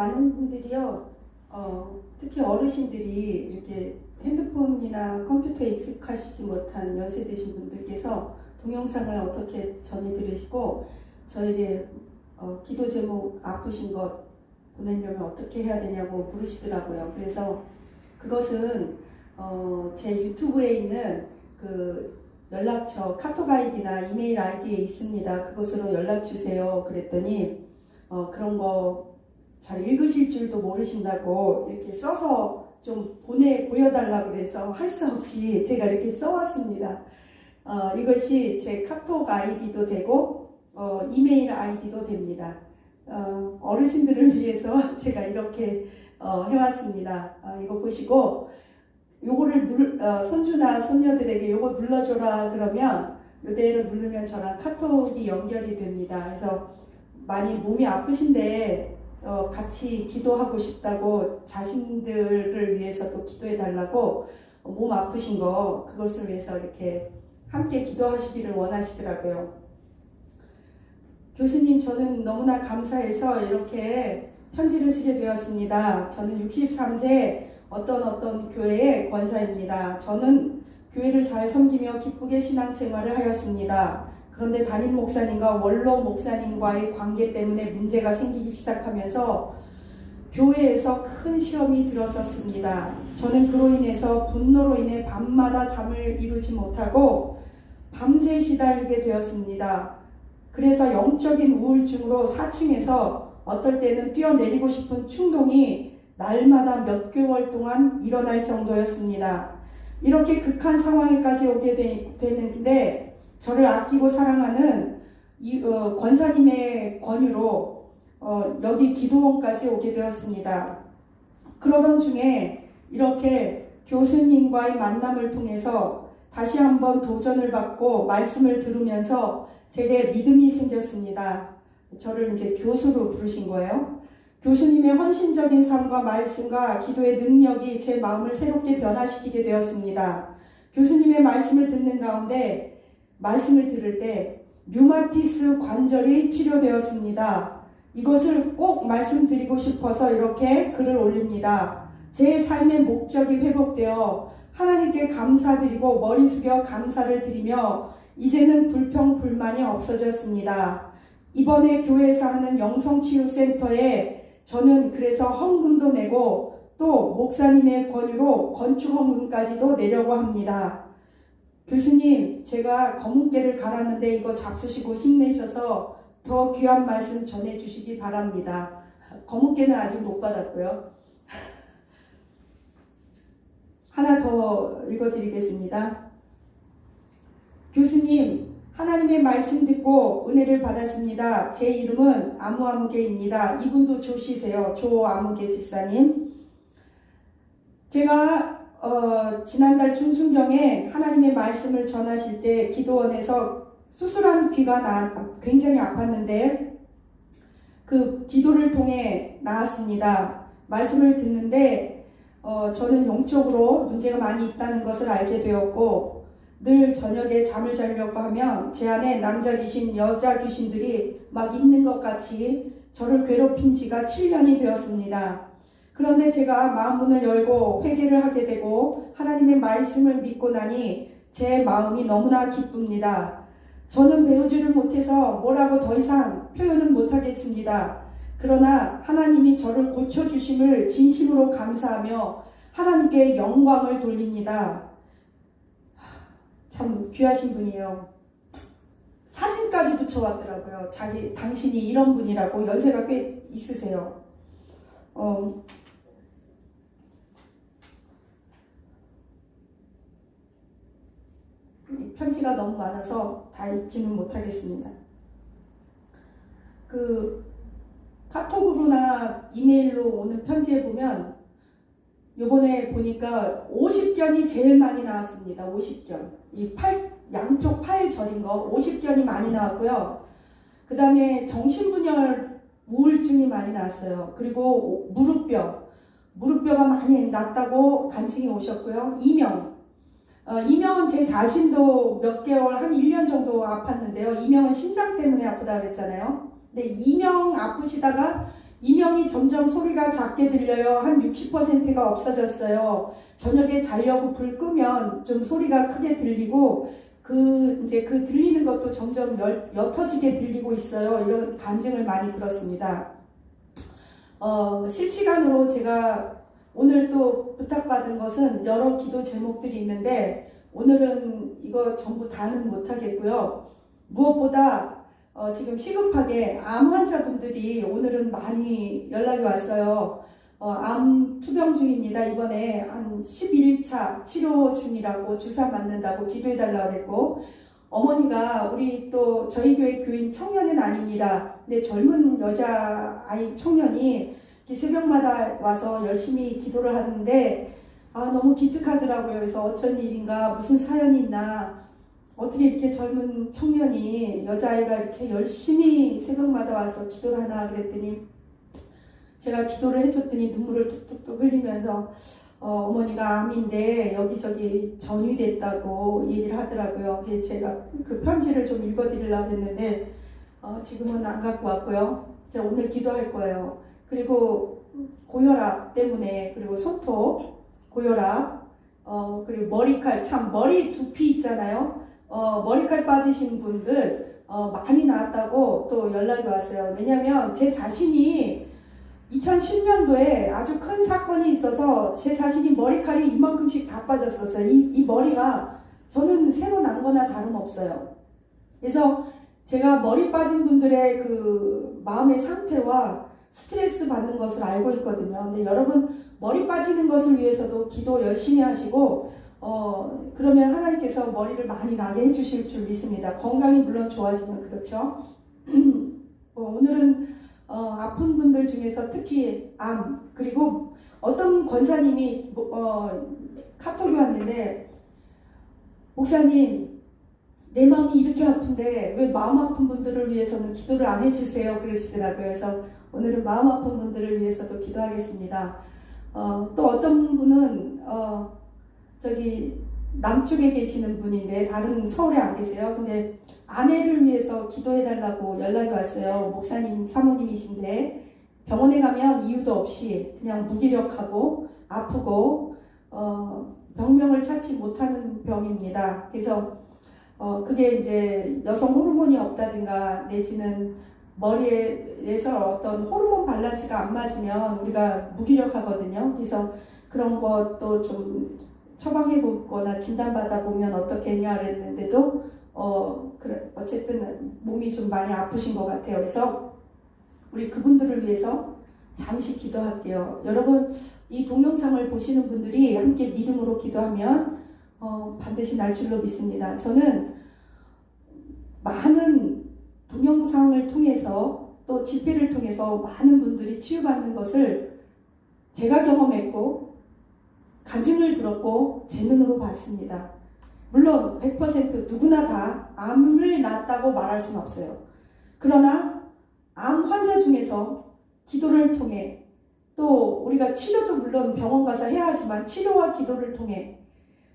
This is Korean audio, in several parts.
많은 분들이요, 어, 특히 어르신들이 이렇게 핸드폰이나 컴퓨터에 익숙하시지 못한 연세 드신 분들께서 동영상을 어떻게 전해 들으시고 저에게 어, 기도 제목 아프신 것 보내려면 어떻게 해야 되냐고 물으시더라고요. 그래서 그것은 어, 제 유튜브에 있는 그 연락처 카톡 아이디나 이메일 아이디에 있습니다. 그곳으로 연락 주세요. 그랬더니 어, 그런 거 잘 읽으실 줄도 모르신다고 이렇게 써서 좀 보내 보여달라 그래서 할 수 없이 제가 이렇게 써왔습니다. 어, 이것이 제 카톡 아이디도 되고 어, 이메일 아이디도 됩니다. 어, 어르신들을 위해서 제가 이렇게 어, 해왔습니다. 어, 이거 보시고 요거를 눌, 어, 손주나 손녀들에게 요거 눌러줘라 그러면 요대로 누르면 저랑 카톡이 연결이 됩니다. 그래서 많이 몸이 아프신데 어, 같이 기도하고 싶다고 자신들을 위해서 또 기도해 달라고 어, 몸 아프신 거 그것을 위해서 이렇게 함께 기도하시기를 원하시더라고요. 교수님 저는 너무나 감사해서 이렇게 편지를 쓰게 되었습니다. 저는 63세 어떤 어떤 교회의 권사입니다. 저는 교회를 잘 섬기며 기쁘게 신앙생활을 하였습니다. 그런데 담임 목사님과 원로 목사님과의 관계 때문에 문제가 생기기 시작하면서 교회에서 큰 시험이 들었었습니다. 저는 그로 인해서 분노로 인해 밤마다 잠을 이루지 못하고 밤새 시달리게 되었습니다. 그래서 영적인 우울증으로 4층에서 어떨 때는 뛰어내리고 싶은 충동이 날마다 몇 개월 동안 일어날 정도였습니다. 이렇게 극한 상황에까지 오게 되, 되는데 저를 아끼고 사랑하는 이, 어, 권사님의 권유로 어, 여기 기도원까지 오게 되었습니다. 그러던 중에 이렇게 교수님과의 만남을 통해서 다시 한번 도전을 받고 말씀을 들으면서 제게 믿음이 생겼습니다. 저를 이제 교수로 부르신 거예요. 교수님의 헌신적인 삶과 말씀과 기도의 능력이 제 마음을 새롭게 변화시키게 되었습니다. 교수님의 말씀을 듣는 가운데 말씀을 들을 때 류마티스 관절이 치료되었습니다. 이것을 꼭 말씀드리고 싶어서 이렇게 글을 올립니다. 제 삶의 목적이 회복되어 하나님께 감사드리고 머리 숙여 감사를 드리며 이제는 불평 불만이 없어졌습니다. 이번에 교회에서 하는 영성치유센터에 저는 그래서 헌금도 내고 또 목사님의 권유로 건축 헌금까지도 내려고 합니다. 교수님, 제가 검은깨를 갈았는데 이거 잡수시고 힘내셔서 더 귀한 말씀 전해주시기 바랍니다. 검은깨는 아직 못 받았고요. 하나 더 읽어드리겠습니다. 교수님, 하나님의 말씀 듣고 은혜를 받았습니다. 제 이름은 아무아무개입니다. 이분도 조시세요. 조아무개 집사님. 제가 어, 지난달 중순경에 하나님의 말씀을 전하실 때 기도원에서 수술한 귀가 나, 굉장히 아팠는데 그 기도를 통해 나았습니다. 말씀을 듣는데 어, 저는 영적으로 문제가 많이 있다는 것을 알게 되었고 늘 저녁에 잠을 자려고 하면 제 안에 남자 귀신, 여자 귀신들이 막 있는 것 같이 저를 괴롭힌 지가 7년이 되었습니다. 그런데 제가 마음 문을 열고 회개를 하게 되고 하나님의 말씀을 믿고 나니 제 마음이 너무나 기쁩니다. 저는 배우지를 못해서 뭐라고 더 이상 표현은 못하겠습니다. 그러나 하나님이 저를 고쳐주심을 진심으로 감사하며 하나님께 영광을 돌립니다. 참 귀하신 분이에요. 사진까지 붙여왔더라고요. 자기 당신이 이런 분이라고 연세가 꽤 있으세요. 어, 이 편지가 너무 많아서 다 읽지는 못하겠습니다. 그 카톡으로나 이메일로 오는 편지에 보면 요번에 보니까 50견이 제일 많이 나왔습니다. 50견. 이 팔, 양쪽 팔 저린 거 50견이 많이 나왔고요. 그 다음에 정신분열 우울증이 많이 나왔어요. 그리고 무릎뼈. 무릎뼈가 많이 났다고 간증이 오셨고요. 이명. 어, 이명은 제 자신도 몇 개월, 한 1년 정도 아팠는데요. 이명은 심장 때문에 아프다 그랬잖아요. 근데 이명 아프시다가 이명이 점점 소리가 작게 들려요. 한 60%가 없어졌어요. 저녁에 자려고 불 끄면 좀 소리가 크게 들리고 그 이제 그 들리는 것도 점점 열, 옅어지게 들리고 있어요. 이런 간증을 많이 들었습니다. 어, 실시간으로 제가 오늘 또 부탁받은 것은 여러 기도 제목들이 있는데 오늘은 이거 전부 다는 못하겠고요. 무엇보다 어, 지금 시급하게 암 환자분들이 오늘은 많이 연락이 왔어요. 어, 암 투병 중입니다. 이번에 한 11차 치료 중이라고 주사 맞는다고 기도해달라고 그랬고 어머니가 우리 또 저희 교회 교인 청년은 아닙니다. 근데 젊은 여자 아이 청년이 새벽마다 와서 열심히 기도를 하는데 아 너무 기특하더라고요. 그래서 어쩐 일인가 무슨 사연이 있나 어떻게 이렇게 젊은 청년이 여자아이가 이렇게 열심히 새벽마다 와서 기도를 하나 그랬더니 제가 기도를 해줬더니 눈물을 뚝뚝뚝 흘리면서 어, 어머니가 암인데 여기저기 전이됐다고 얘기를 하더라고요. 제가 그 편지를 좀 읽어드리려고 했는데 어, 지금은 안 갖고 왔고요. 제가 오늘 기도할 거예요. 그리고 고혈압 때문에 그리고 손톱 고혈압 어, 그리고 머리칼 참 머리 두피 있잖아요. 어, 머리칼 빠지신 분들 어, 많이 나왔다고 또 연락이 왔어요. 왜냐하면 제 자신이 2010년도에 아주 큰 사건이 있어서 제 자신이 머리칼이 이만큼씩 다 빠졌었어요. 이, 이 머리가 저는 새로 난 거나 다름없어요. 그래서 제가 머리 빠진 분들의 그 마음의 상태와 스트레스 받는 것을 알고 있거든요. 근데 여러분 머리 빠지는 것을 위해서도 기도 열심히 하시고 어 그러면 하나님께서 머리를 많이 나게 해주실 줄 믿습니다. 건강이 물론 좋아지면 그렇죠. 어, 오늘은 어, 아픈 분들 중에서 특히 암 그리고 어떤 권사님이 뭐, 어, 카톡이 왔는데 목사님 내 마음이 이렇게 아픈데 왜 마음 아픈 분들을 위해서는 기도를 안 해주세요 그러시더라고요. 그래서 오늘은 마음 아픈 분들을 위해서도 기도하겠습니다. 어, 또 어떤 분은 어, 저기 남쪽에 계시는 분인데 다른 서울에 안 계세요. 근데 아내를 위해서 기도해달라고 연락이 왔어요. 목사님 사모님이신데 병원에 가면 이유도 없이 그냥 무기력하고 아프고 어, 병명을 찾지 못하는 병입니다. 그래서 어, 그게 이제 여성 호르몬이 없다든가 내지는 머리에서 어떤 호르몬 밸런스가 안 맞으면 우리가 무기력하거든요. 그래서 그런 것도 좀 처방해 보거나 진단받아 보면 어떻게 했냐 그랬는데도 어 그래 어쨌든 몸이 좀 많이 아프신 것 같아요. 그래서 우리 그분들을 위해서 잠시 기도할게요. 여러분 이 동영상을 보시는 분들이 함께 믿음으로 기도하면 어, 반드시 날 줄로 믿습니다. 저는 많은 동영상을 통해서 또 집회를 통해서 많은 분들이 치유받는 것을 제가 경험했고 간증을 들었고 제 눈으로 봤습니다. 물론 100% 누구나 다 암을 낳았다고 말할 수는 없어요. 그러나 암 환자 중에서 기도를 통해 또 우리가 치료도 물론 병원 가서 해야 하지만 치료와 기도를 통해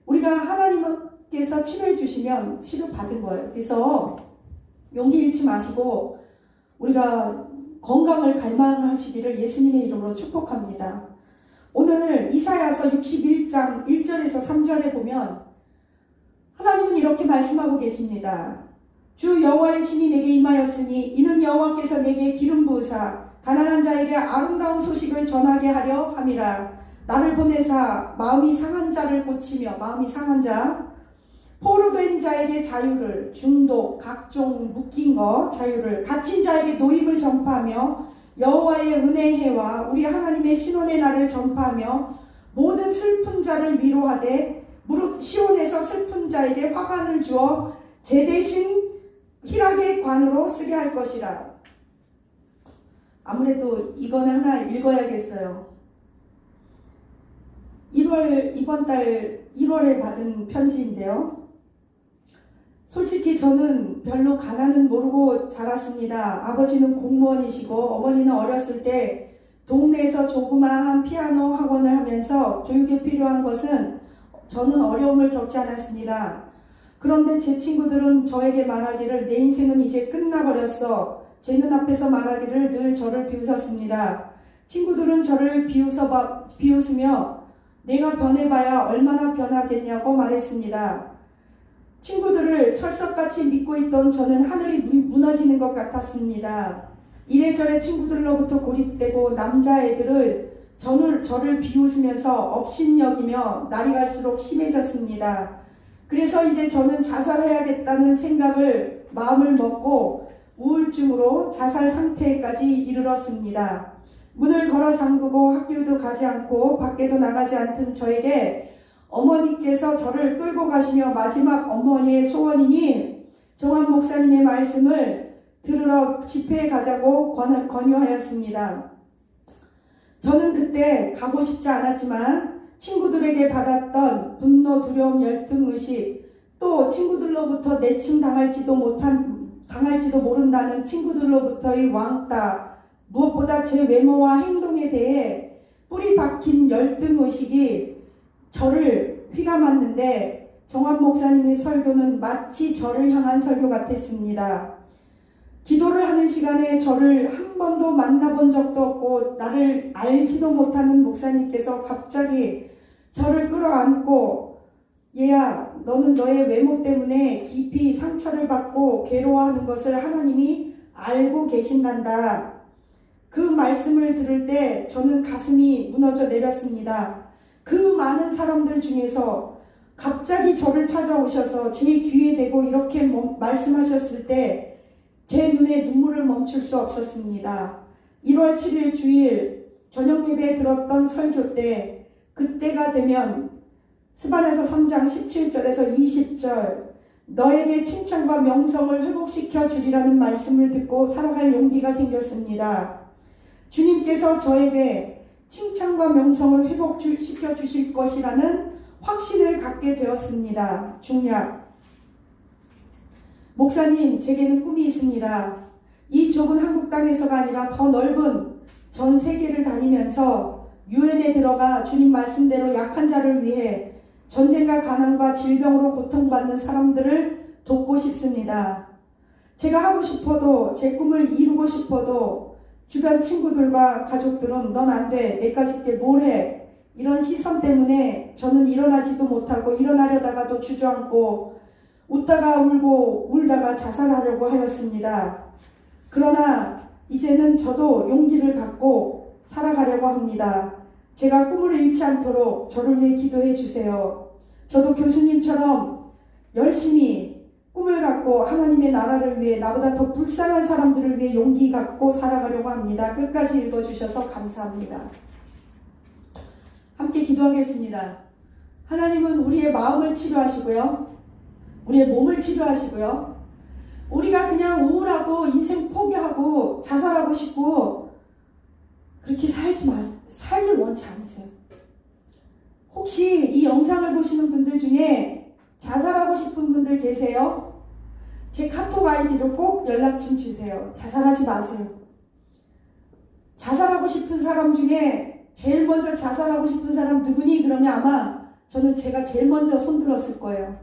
우리가 하나님께서 치료해 주시면 치료 받은 거예요. 그래서 용기 잃지 마시고 우리가 건강을 갈망하시기를 예수님의 이름으로 축복합니다. 오늘 이사야서 61장 1절에서 3절에 보면 하나님은 이렇게 말씀하고 계십니다. 주 여호와의 신이 내게 임하였으니 이는 여호와께서 내게 기름 부으사 가난한 자에게 아름다운 소식을 전하게 하려 함이라. 나를 보내사 마음이 상한 자를 고치며 마음이 상한 자 포로된 자에게 자유를 중독 각종 묶인 것 자유를 갇힌 자에게 노임을 전파하며 여호와의 은혜의 해와 우리 하나님의 신원의 날을 전파하며 모든 슬픈 자를 위로하되 무릇 시온에서 슬픈 자에게 화관을 주어 제 대신 희락의 관으로 쓰게 할 것이라. 아무래도 이건 하나 읽어야겠어요. 1월 이번 달 1월에 받은 편지인데요. 솔직히 저는 별로 가난은 모르고 자랐습니다. 아버지는 공무원이시고 어머니는 어렸을 때 동네에서 조그마한 피아노 학원을 하면서 교육에 필요한 것은 저는 어려움을 겪지 않았습니다. 그런데 제 친구들은 저에게 말하기를 내 인생은 이제 끝나버렸어. 제 눈앞에서 말하기를 늘 저를 비웃었습니다. 친구들은 저를 비웃어 봐- 비웃으며 내가 변해봐야 얼마나 변하겠냐고 말했습니다. 친구들을 철석같이 믿고 있던 저는 하늘이 무- 무너지는 것 같았습니다. 이래저래 친구들로부터 고립되고 남자애들을 저를, 저를 비웃으면서 업신여기며 날이 갈수록 심해졌습니다. 그래서 이제 저는 자살해야겠다는 생각을 마음을 먹고 우울증으로 자살 상태까지 이르렀습니다. 문을 걸어 잠그고 학교도 가지 않고 밖에도 나가지 않던 저에게 어머니께서 저를 끌고 가시며 마지막 어머니의 소원이니 정한 목사님의 말씀을 들으러 집회에 가자고 권- 권유하였습니다. 저는 그때 가고 싶지 않았지만 친구들에게 받았던 분노, 두려움, 열등, 의식 또 친구들로부터 내침 당할지도 못한 당할지도 모른다는 친구들로부터의 왕따 무엇보다 제 외모와 행동에 대해 뿌리 박힌 열등 의식이 저를 휘감았는데 정환 목사님의 설교는 마치 저를 향한 설교 같았습니다. 기도를 하는 시간에 저를 한 번도 만나본 적도 없고 나를 알지도 못하는 목사님께서 갑자기 저를 끌어안고 얘야 너는 너의 외모 때문에 깊이 상처를 받고 괴로워하는 것을 하나님이 알고 계신단다. 그 말씀을 들을 때 저는 가슴이 무너져 내렸습니다. 그 많은 사람들 중에서 갑자기 저를 찾아오셔서 제 귀에 대고 이렇게 뭐- 말씀하셨을 때 제 눈에 눈물을 멈출 수 없었습니다. 1월 7일 주일 저녁 예배에 들었던 설교 때 그때가 되면 스바냐서 3장 17절에서 20절 너에게 칭찬과 명성을 회복시켜 주리라는 말씀을 듣고 살아갈 용기가 생겼습니다. 주님께서 저에게 칭찬과 명성을 회복시켜 주실 것이라는 확신을 갖게 되었습니다. 중략 목사님, 제게는 꿈이 있습니다. 이 좁은 한국 땅에서가 아니라 더 넓은 전 세계를 다니면서 유엔에 들어가 주님 말씀대로 약한 자를 위해 전쟁과 가난과 질병으로 고통받는 사람들을 돕고 싶습니다. 제가 하고 싶어도 제 꿈을 이루고 싶어도 주변 친구들과 가족들은 넌 안 돼. 내까지 게뭘 해. 이런 시선 때문에 저는 일어나지도 못하고 일어나려다가도 주저앉고 웃다가 울고 울다가 자살하려고 하였습니다. 그러나 이제는 저도 용기를 갖고 살아가려고 합니다. 제가 꿈을 잃지 않도록 저를 위해 기도해 주세요. 저도 교수님처럼 열심히 꿈을 갖고 하나님의 나라를 위해 나보다 더 불쌍한 사람들을 위해 용기 갖고 살아가려고 합니다. 끝까지 읽어주셔서 감사합니다. 함께 기도하겠습니다. 하나님은 우리의 마음을 치료하시고요. 우리의 몸을 치료하시고요. 우리가 그냥 우울하고 인생 포기하고 자살하고 싶고 그렇게 살지 마, 살길 원치 않으세요. 혹시 이 영상을 보시는 분들 중에 분들 계세요? 제 카톡 아이디로 꼭 연락 좀 주세요. 자살하지 마세요. 자살하고 싶은 사람 중에 제일 먼저 자살하고 싶은 사람 누구니? 그러면 아마 저는 제가 제일 먼저 손들었을 거예요.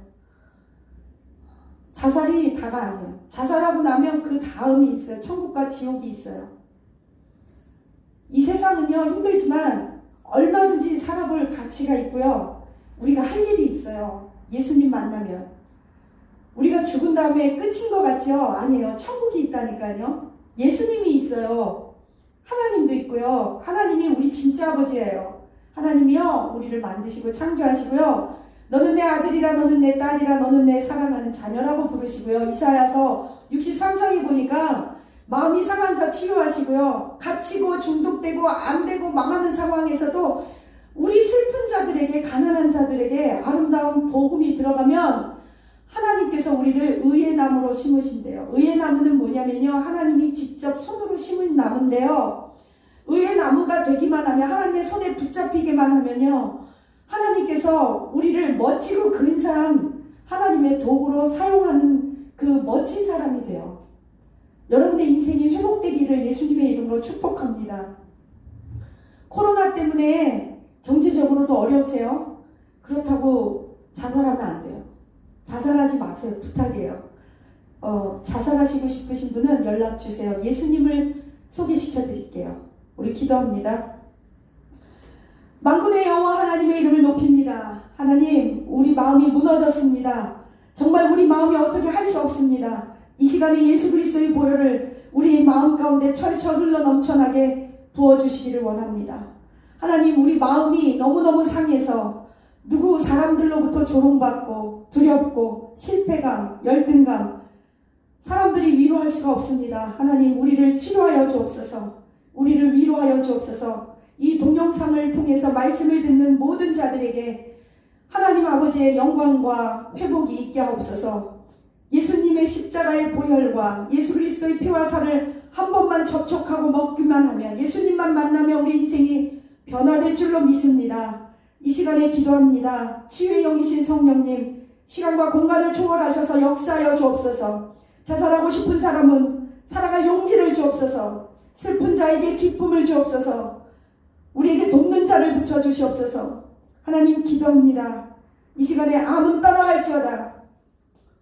자살이 다가 아니에요. 자살하고 나면 그 다음이 있어요. 천국과 지옥이 있어요. 이 세상은요, 힘들지만 얼마든지 살아볼 가치가 있고요. 우리가 할 일이 있어요. 예수님 만나면. 우리가 죽은 다음에 끝인 것 같죠? 아니에요. 천국이 있다니까요. 예수님이 있어요. 하나님도 있고요. 하나님이 우리 진짜 아버지예요. 하나님이요, 우리를 만드시고 창조하시고요. 너는 내 아들이라 너는 내 딸이라 너는 내 사랑하는 자녀라고 부르시고요. 이사야서 63장에 보니까 마음이 상한 자 치유하시고요. 갇히고 중독되고 안 되고 망하는 상황에서도 우리 슬픈 자들에게 가난한 자들에게 아름다운 복음이 들어가면 하나님께서 우리를 의의 나무로 심으신대요. 의의 나무는 뭐냐면요. 하나님이 직접 손으로 심은 나무인데요. 의의 나무가 되기만 하면 하나님의 손에 붙잡히기만 하면요. 하나님께서 우리를 멋지고 근사한 하나님의 도구로 사용하는 그 멋진 사람이 돼요. 여러분의 인생이 회복되기를 예수님의 이름으로 축복합니다. 코로나 때문에 경제적으로도 어려우세요? 그렇다고 자살하면 안 돼요. 자살하지 마세요. 부탁이에요. 어, 자살하시고 싶으신 분은 연락 주세요. 예수님을 소개시켜 드릴게요. 우리 기도합니다. 만군의 여호와 하나님의 이름을 높입니다. 하나님, 우리 마음이 무너졌습니다. 정말 우리 마음이 어떻게 할 수 없습니다. 이 시간에 예수 그리스도의 보혈을 우리 마음 가운데 철철 흘러 넘쳐나게 부어 주시기를 원합니다. 하나님, 우리 마음이 너무너무 상해서 누구 사람들로부터 조롱받고 두렵고 실패감, 열등감, 사람들이 위로할 수가 없습니다. 하나님, 우리를 치료하여 주옵소서. 우리를 위로하여 주옵소서. 이 동영상을 통해서 말씀을 듣는 모든 자들에게 하나님 아버지의 영광과 회복이 있게 하옵소서. 예수님의 십자가의 보혈과 예수 그리스도의 피와 살을 한 번만 접촉하고 먹기만 하면 예수님만 만나면 우리 인생이 변화될 줄로 믿습니다. 이 시간에 기도합니다. 치유의 영이신 성령님, 시간과 공간을 초월하셔서 역사하여 주옵소서. 자살하고 싶은 사람은 살아갈 용기를 주옵소서. 슬픈 자에게 기쁨을 주옵소서. 우리에게 돕는 자를 붙여 주시옵소서. 하나님 기도합니다. 이 시간에 암은 떠나갈지어다.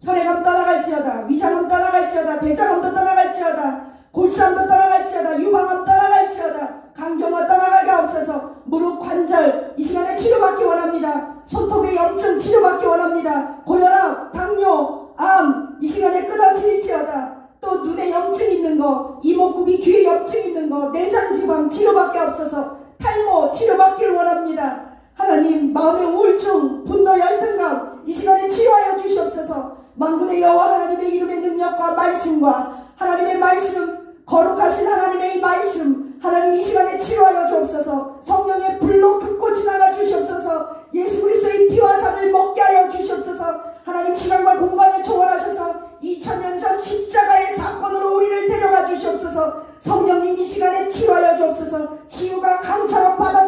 혈액암 떠나갈지어다. 위장암 떠나갈지어다. 대장암도 떠나갈지어다. 골수암도 떠나갈지어다. 유방암 떠나갈지어다. 강경화 떠나가게 없어서 무릎 관절 이 시간에 치료받기 원합니다. 손톱의 염증 치료받기 원합니다. 고혈압, 당뇨, 암 이 시간에 끊어질지어다. 또 눈에 염증 있는 거, 이목구비 귀에 염증 있는 거, 내장 지방 치료받게 없어서 탈모 치료받기를 원합니다. 하나님 마음의 우울증, 분노, 열등감 이 시간에 치료하여 주시옵소서. 만군의 여호와 하나님의 이름의 능력과 말씀과 하나님의 말씀, 거룩하신 하나님의 이 말씀, 하나님 이 시간에 치료하여 주옵소서. 성령의 불로 긋고 지나가 주시옵소서. 예수 그리스도의 피와 살을 먹게 하여 주시옵소서. 하나님 시간과 공간을 초월하셔서 2000년 전 십자가의 사건으로 우리를 데려가 주시옵소서. 성령님 이 시간에 치료하여 주옵소서. 치유가 강처럼 바다